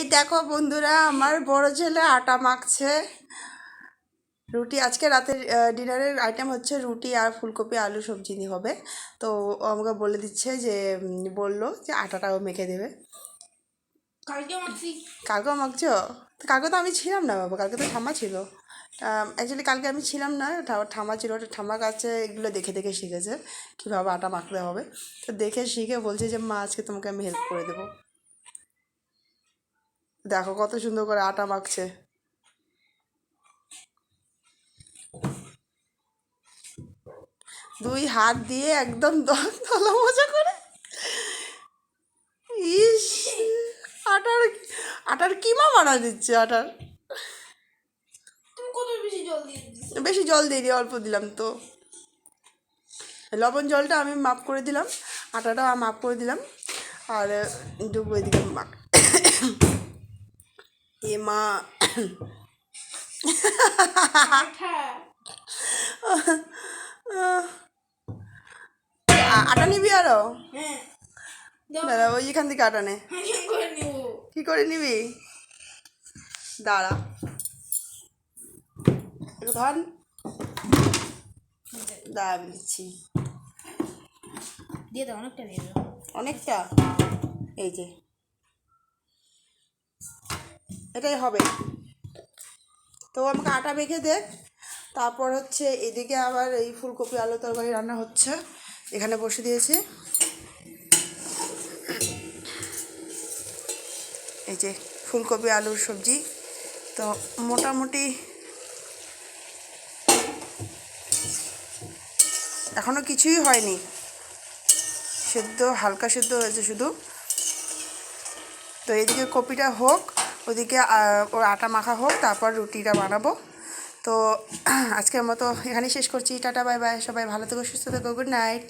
এই দেখো বন্ধুরা আমার বড় ছেলে আটা মাখছে। রুটি আজকে রাতের ডিনারের আইটেম হচ্ছে রুটি আর ফুলকপি আলু সবজি দিয়ে হবে। তো আমাকে বলে দিচ্ছে যে বলল যে আটাটাও মেখে দেবে। কালকেও মাখছো। তো কালকে তো আমি ছিলাম না বাবা কালকে তো ঠাম্মা ছিল। অ্যাকচুয়ালি কালকে আমি ছিলাম না ঠাম্মা ছিল ওটা ঠাম্মার কাছে এগুলো দেখে দেখে শিখেছে কীভাবে আটা মাখতে হবে। তো দেখে শিখে বলছে যে মা আজকে তোমাকে আমি হেল্প করে দেবো। দেখো কত সুন্দর করে আটা মাখছে। দুই হাত দিয়ে একদম দ- তলা মোজা করে। ইস আটার আটার কিমা বানা দিচ্ছে আটার? বেশি জল দিয়ে অল্প দিলাম তো। লবণ জলটা আমি মাপ করে দিলাম আটাটাও মাপ করে দিলাম। আর ডুবো এদিকে মাখ এ মা আটা নিবি আরও দাঁড়া ওই এখান থেকে আটা নে কি করে নিবি দাঁড়া একটু ধর দাঁড়া দিচ্ছি দিয়ে দাও অনেকটা দিয়ে দাও অনেকটা এই যে এটাই হবে। তো আমাকে আটা মেখে দে। তারপর হচ্ছে এদিকে আবার এই ফুলকপি, আলু তরকারি রান্না হচ্ছে। এখানে বসে দিয়েছি। এই যে ফুলকপি, আলুর সবজি। তো মোটামুটি এখনও কিছুই হয়নি। সেদ্ধ, হালকা সেদ্ধ হয়েছে শুধু। তো এদিকে কপিটা হোক। ওদিকে ওর আটা মাখা হোক, তারপর রুটিটা বানাবো। তো আজকের মতো এখানেই শেষ করছি। টাটা, বাই বাই, সবাই ভালো থেকো, সুস্থ থেকো, গুড নাইট।